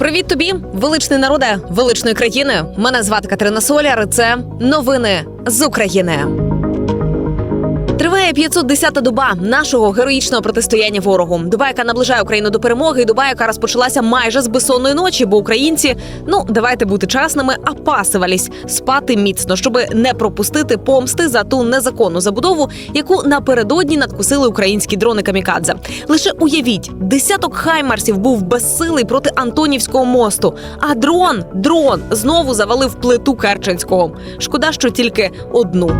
Привіт тобі, величний народе величної країни. Мене звати Катерина Соляр. Це новини з України. Триває 510-та доба нашого героїчного протистояння ворогу. Доба, яка наближає Україну до перемоги, і доба, яка розпочалася майже з безсонної ночі, бо українці, ну давайте бути чесними, опасивались спати міцно, щоб не пропустити помсти за ту незаконну забудову, яку напередодні надкусили українські дрони камікадзе. Лише уявіть, десяток хаймарсів був безсилий проти Антонівського мосту. А дрон, дрон знову завалив плиту Керченського. Шкода, що тільки одну.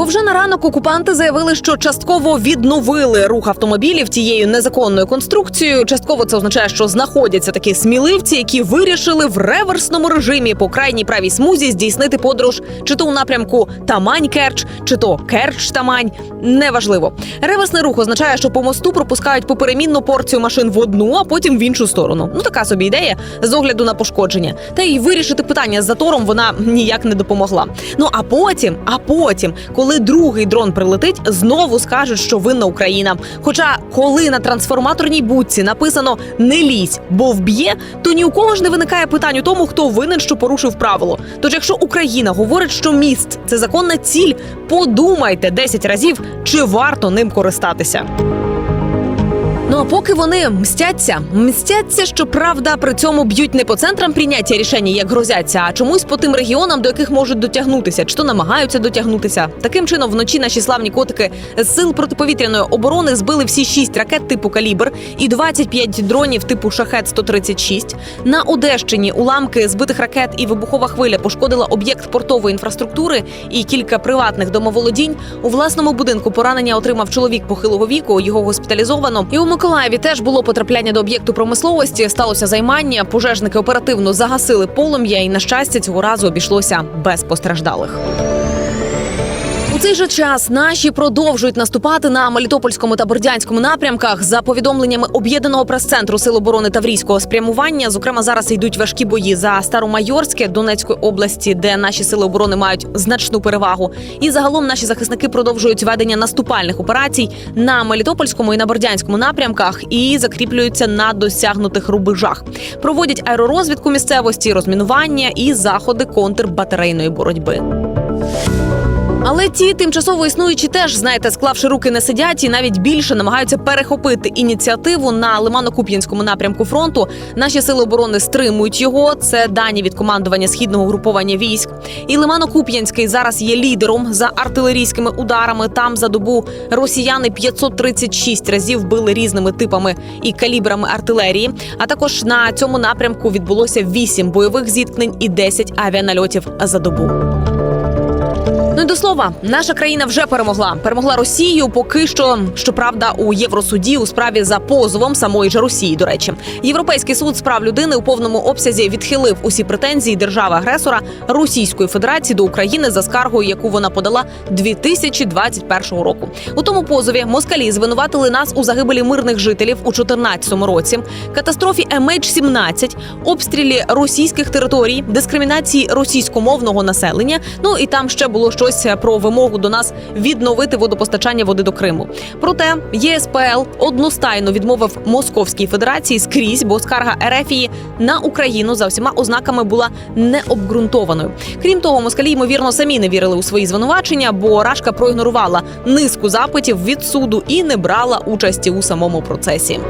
Бо вже на ранок окупанти заявили, що частково відновили рух автомобілів тією незаконною конструкцією. Частково це означає, що знаходяться такі сміливці, які вирішили в реверсному режимі по крайній правій смузі здійснити подорож чи то у напрямку Тамань-Керч, чи то Керч-Тамань. Неважливо. Реверсний рух означає, що по мосту пропускають поперемінну порцію машин в одну, а потім в іншу сторону. Ну така собі ідея з огляду на пошкодження. Та й вирішити питання з затором вона ніяк не допомогла. Ну а потім, а потім, коли другий дрон прилетить, знову скажуть, що винна Україна. Хоча, коли на трансформаторній будці написано не лізь, бо вб'є, то ні у кого ж не виникає питань у тому, хто винен, що порушив правило. Тож, якщо Україна говорить, що міст це законна ціль, подумайте 10 разів, чи варто ним користатися. Ну а поки вони мстяться, мстяться, щоправда, при цьому б'ють не по центрам прийняття рішень, як грозяться, а чомусь по тим регіонам, до яких можуть дотягнутися, чи то намагаються дотягнутися. Таким чином, вночі наші славні котики з сил протиповітряної оборони збили всі шість ракет типу калібр і 25 дронів типу шахет 136 На Одещині уламки збитих ракет і вибухова хвиля пошкодила об'єкт портової інфраструктури і кілька приватних домоволодінь. У власному будинку поранення отримав чоловік похилого віку. Його госпіталізовано. І у Миколаєві теж було потрапляння до об'єкту промисловості. Сталося займання. Пожежники оперативно загасили полум'я, і на щастя цього разу обійшлося без постраждалих. Цей же час наші продовжують наступати на Мелітопольському та Бердянському напрямках. За повідомленнями об'єднаного прес-центру Сил оборони Таврійського спрямування. Зокрема, зараз йдуть важкі бої за Старомайорське Донецької області, де наші сили оборони мають значну перевагу. І загалом наші захисники продовжують ведення наступальних операцій на Мелітопольському і на Бердянському напрямках і закріплюються на досягнутих рубежах. Проводять аеророзвідку місцевості, розмінування і заходи контрбатарейної боротьби. Але ті тимчасово існуючі теж, знаєте, склавши руки не сидять і навіть більше намагаються перехопити ініціативу на Лимано-Куп'янському напрямку фронту. Наші сили оборони стримують його. Це дані від командування східного груповання військ. І Лимано-Куп'янський зараз є лідером за артилерійськими ударами. Там за добу росіяни 536 разів били різними типами і калібрами артилерії. А також на цьому напрямку відбулося 8 бойових зіткнень і 10 авіанальотів за добу. Ну і до слова, наша країна вже перемогла. Перемогла Росію. Поки що, щоправда, у Євросуді у справі за позовом самої ж Росії. До речі, європейський суд з прав людини у повному обсязі відхилив усі претензії держави-агресора Російської Федерації до України за скаргою, яку вона подала 2021 року. У тому позові москалі звинуватили нас у загибелі мирних жителів у 2014 році, катастрофі MH17, обстрілі російських територій, дискримінації російськомовного населення. Ну і там ще було щось про вимогу до нас відновити водопостачання води до Криму. Проте ЄСПЛ одностайно відмовив Московській Федерації скрізь, бо скарга Ерефії на Україну за всіма ознаками була необґрунтованою. Крім того, москалі ймовірно самі не вірили у свої звинувачення, бо Рашка проігнорувала низку запитів від суду і не брала участі у самому процесі.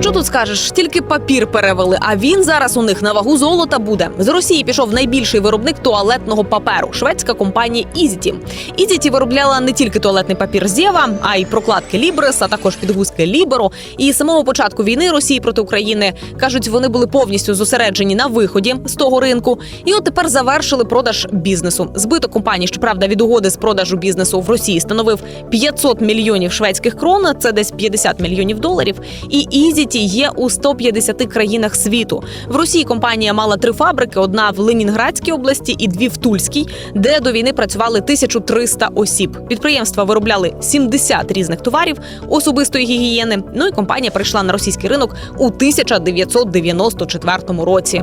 Що тут скажеш? Тільки папір перевели. А він зараз у них на вагу золота буде. З Росії пішов найбільший виробник туалетного паперу шведська компанія Ізіті. Ізіті виробляла не тільки туалетний папір Зєва, а й прокладки Лібрес, а також підгузки Ліберо. І з самого початку війни Росії проти України кажуть, вони були повністю зосереджені на виході з того ринку. І от тепер завершили продаж бізнесу. Збиток компанії, щоправда, від угоди з продажу бізнесу в Росії становив 500 мільйонів шведських крон. Це десь 50 мільйонів доларів. І Ізіті є у 150 країнах світу. В Росії компанія мала три фабрики: одна в Ленінградській області і дві в Тульській, де до війни працювали 1300 осіб. Підприємства виробляли 70 різних товарів особистої гігієни. Ну і компанія прийшла на російський ринок у 1994 році.